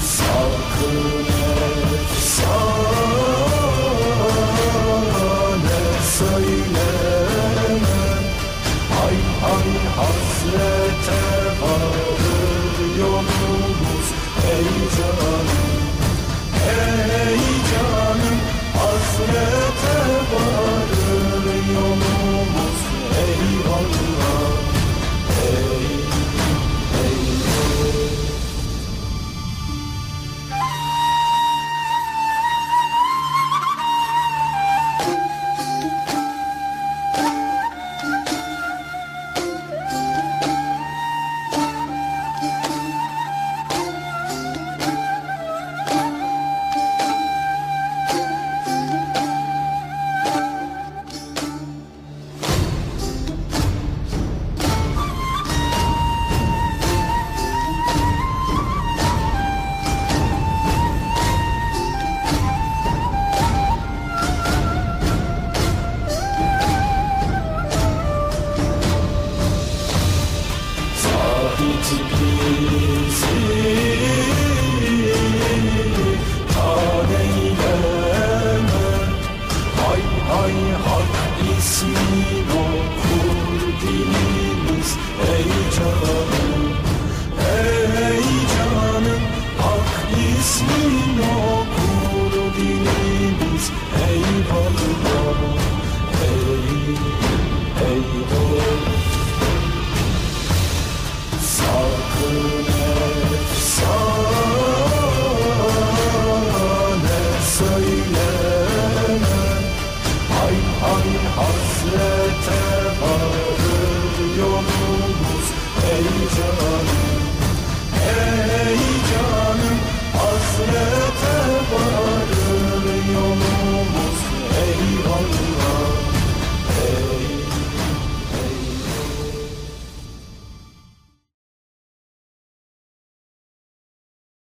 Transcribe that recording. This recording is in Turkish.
Sakın Resmin okur dilimiz ey canım Ey canım hak ismin okur Ey canım, ey canım hasret